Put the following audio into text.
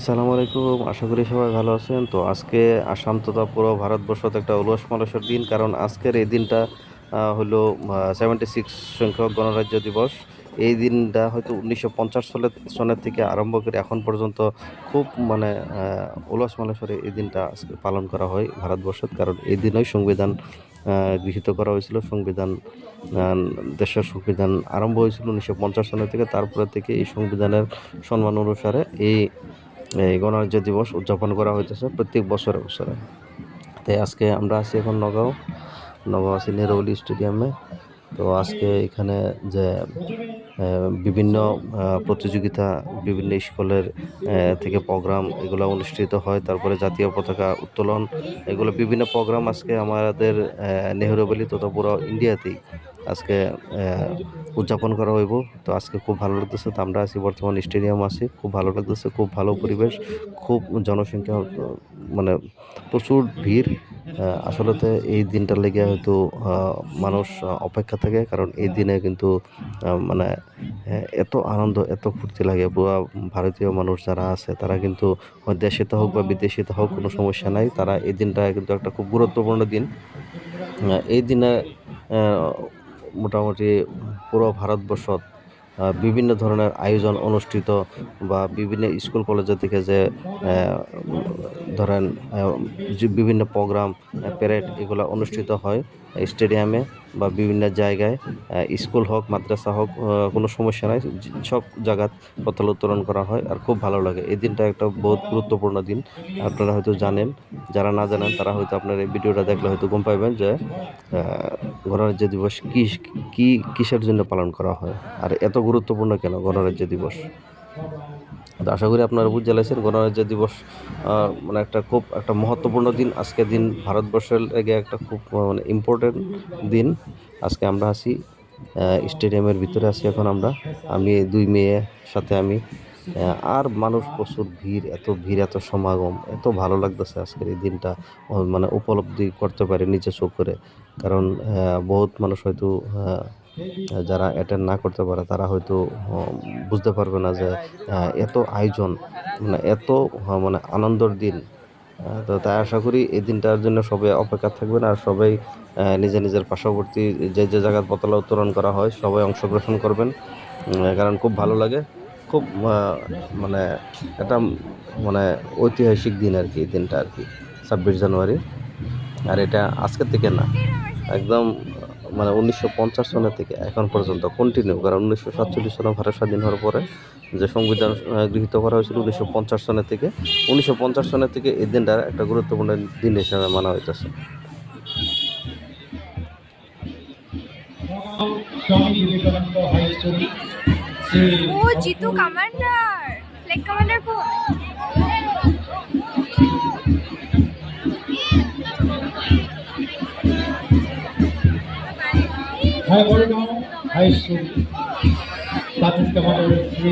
আসসালামু আলাইকুম আশা করি সবাই ভালো আছেন। তো আজকে আসাম তথা পুরো ভারতবর্ষতে একটা উল্লাস মালসের দিন কারণ আজকের এই দিনটা হলো সেভেন্টি সিক্স সংখ্যক গণরাজ্য দিবস। এই দিনটা হয়তো উনিশশো পঞ্চাশ সালের সনের থেকে আরম্ভ করে এখন পর্যন্ত খুব মানে আহ, উল্লাস মালসরে এই দিনটা আজকে পালন করা হয় ভারতবর্ষত কারণ এই দিনই সংবিধান গৃহীত করা হয়েছিল। সংবিধান দেশের সংবিধান আরম্ভ হয়েছিল উনিশশো পঞ্চাশ সনের থেকে। তারপরে থেকে এই সংবিধানের সম্মান অনুসারে এই এই গণরাজ্য দিবস উদযাপন করা হইতেছে প্রত্যেক বছরে বছরে। তাই আজকে আমরা আছি এখন নগাঁও নগাঁও আছি নেরৌলি স্টেডিয়ামে। তো আজকে এখানে যে বিভিন্ন প্রতিযোগিতা বিভিন্ন স্কুলের থেকে প্রোগ্রাম এগুলো অনুষ্ঠিত হয়। তারপরে জাতীয় পতাকা উত্তোলন এগুলো বিভিন্ন প্রোগ্রাম আজকে আমাদের আহ, নেহরু ভ্যালি তথা পুরো ইন্ডিয়াতেই আজকে উদযাপন করা হইব। তো আজকে খুব ভালো লাগতেছে। তো আমরা আছি, বর্তমান স্টেডিয়াম আছি। খুব ভালো লাগতেছে, খুব ভালো পরিবেশ। খুব জনসংখ্যা মানে প্রচুর ভিড়। আসলেতে এই দিনটার লেগে হয়তো মানুষ অপেক্ষা থাকে। কারণ এই দিনে কিন্তু মানে এত আনন্দ, এত ফুর্তি লাগে। পুরো ভারতীয় মানুষ যারা আছে, তারা কিন্তু দেশেতে হোক বা বিদেশিতে হোক, কোনো সমস্যা নাই। তারা এই দিনটা কিন্তু একটা খুব গুরুত্বপূর্ণ দিন। এই দিনে মোটামুটি পুরো ভারতবর্ষত বিভিন্ন ধরনের আয়োজন অনুষ্ঠিত বা বিভিন্ন স্কুল কলেজের থেকে যে ধরেন যে বিভিন্ন প্রোগ্রাম, প্যারেড এগুলো অনুষ্ঠিত হয় স্টেডিয়ামে। বা বিভিন্ন জায়গায় স্কুল হোক, মাদ্রাসা হোক কোনো সমস্যা নাই সব জায়গাত পতাল উত্তোলন করা হয় আর খুব ভালো লাগে। এই দিনটা একটা বহুত গুরুত্বপূর্ণ দিন। আপনারা হয়তো জানেন, যারা না জানেন তারা হয়তো আপনার এই ভিডিওটা দেখলে হয়তো গম পাইবেন যে গণরাজ্য দিবস কী কী, কিসের জন্য পালন করা হয় আর এত গুরুত্বপূর্ণ কেন গণরাজ্য দিবস? তো আশা করি আপনারা বুঝতে লাইছেন গণরাজ্য দিবস মানে একটা খুব একটা মহত্বপূর্ণ দিন। আজকের দিন ভারতবর্ষের লেগে একটা খুব মানে ইম্পর্টেন্ট দিন। আজকে আমরা আহ, স্টেডিয়ামের ভিতরে আছি এখন আমরা। আমি দুই মেয়ে সাথে আমি আর মানুষ প্রচুর ভিড় এত ভিড় এত সমাগম এত ভালো লাগতেছে আজকের এই দিনটা মানে উপলব্ধি করতে পারে নিজে চোখ করে। কারণ বহুত মানুষ হয়তো যারা অ্যাটেন্ড না করতে পারে, তারা হয়তো বুঝতে পারবে না যে এত আয়োজন মানে এত মানে আনন্দের দিন। তো তাই আশা করি এই দিনটার জন্য সবাই অপেক্ষা থাকবেন আর সবাই নিজের নিজের পার্শ্ববর্তী যে যে জায়গার পতলা উত্তোলন করা হয়, সবাই অংশগ্রহণ করবেন। কারণ খুব ভালো লাগে, খুব মানে একটা মানে ঐতিহাসিক দিন আর কি, এই দিনটা আর কি, ছাব্বিশ জানুয়ারি। আর এটা আজকের থেকে না, একদম মানে উনিশশো পঞ্চাশ সনের থেকে এখন পর্যন্ত কন্টিনিউ কারণ উনিশশো সাতচল্লিশ সনে ভারত স্বাধীন হওয়ার পরে যে সংবিধান গৃহীত করা হয়েছিল উনিশশো সনের থেকে, উনিশশো পঞ্চাশ সনের থেকে এই দিনটা একটা গুরুত্বপূর্ণ দিন হিসেবে মানা হইতেছে। ও, জিতু কমান্ডার, ফ্ল্যাগ কমান্ডার কোন? স্কুল প্রাথমিক কমান্ডার শ্রী